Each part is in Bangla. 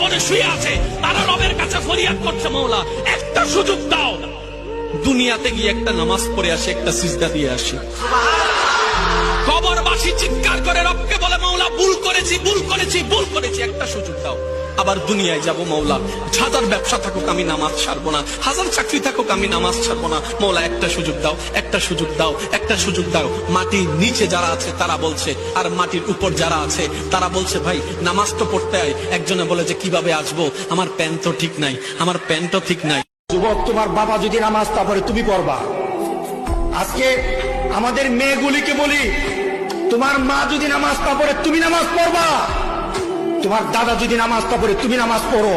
কবরে শুয়ে আছে। তারা রবের কাছে ফরিয়াদ করছে, মৌলা। একটা সুযোগ দাও। দুনিয়াতে গিয়ে একটা নামাজ পড়ে আসে, একটা সিজদা দিয়ে আসি। কবরবাসী চিৎকার করে রবকে বলে, মৌলা, ভুল করেছি ভুল করেছি ভুল করেছি। একটা সুযোগ দাও। আবার দুনিয়ায় যাব মৌলা। হাজার ব্যবসা থাকুক আমি নামাজ ছাড়বো না। হাজার চাকরি থাকুক আমি নামাজ ছাড়বো না। মৌলা, একটা সুযোগ দাও, একটা সুযোগ দাও, একটা সুযোগ দাও। মাটির নিচে যারা আছে, তারা বলছে, আর মাটির উপর যারা আছে, তারা বলছে, ভাই, নামাজ তো পড়তে হয় একজনে বলে যে, কীভাবে আসব? আমার প্যান্ট তো ঠিক নাই। আমার প্যান্টও ঠিক নাই। যুবক, তোমার বাবা যদি নামাজ তা পড়ে, তুমি পড়বা। আজকে আমাদের মেয়েগুলিকে বলি, তোমার মা যদি নামাজ তা পড়ে, তুমি নামাজ পড়বা। তোমার দাদা যদি নামাজ তা পড়ে, তুমি নামাজ পড়ো।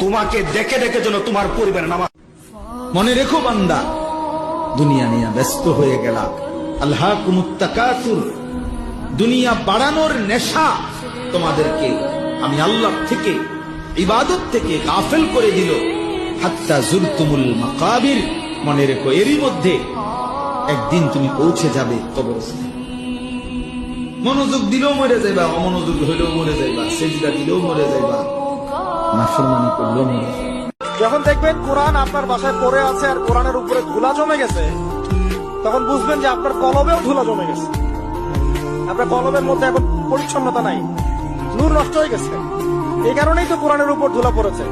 তোমাকে দেখে দেখে যেন তোমার পরিবার নামাজ মনে রেখো বান্দা, দুনিয়া নিয়ে ব্যস্ত হয়ে গেলা। আল্লাহ কুমুত্তাকাতুর দুনিয়া বাড়ানোর নেশা তোমাদেরকে আমি আল্লাহ থেকে, ইবাদত থেকে গাফেল করে দিল। হাত্তা জুরতুমুল মাকাবির। মনে রেখো এরই মধ্যে একদিন তুমি পৌঁছে যাবে কবরস্থানে। মনোযোগ দিলেও মরে যাইবা, অমনোযোগ হইলেও মরে যাইবা, সেজদা দিলেও মরে যাইবা। নাফরমানি করলেও মরে যখন দেখবেন কোরআন আপনার বাসায় পড়ে আছে আর কোরআনের উপরে ধুলা জমে গেছে, তখন বুঝবেন যে আপনার কলবেও ধুলা জমে গেছে। আপনার কলবের মধ্যে এখন পরিচ্ছন্নতা নাই, নূর নষ্ট হয়ে গেছে। এই কারণেই তো কোরআনের উপর ধুলা পড়েছে।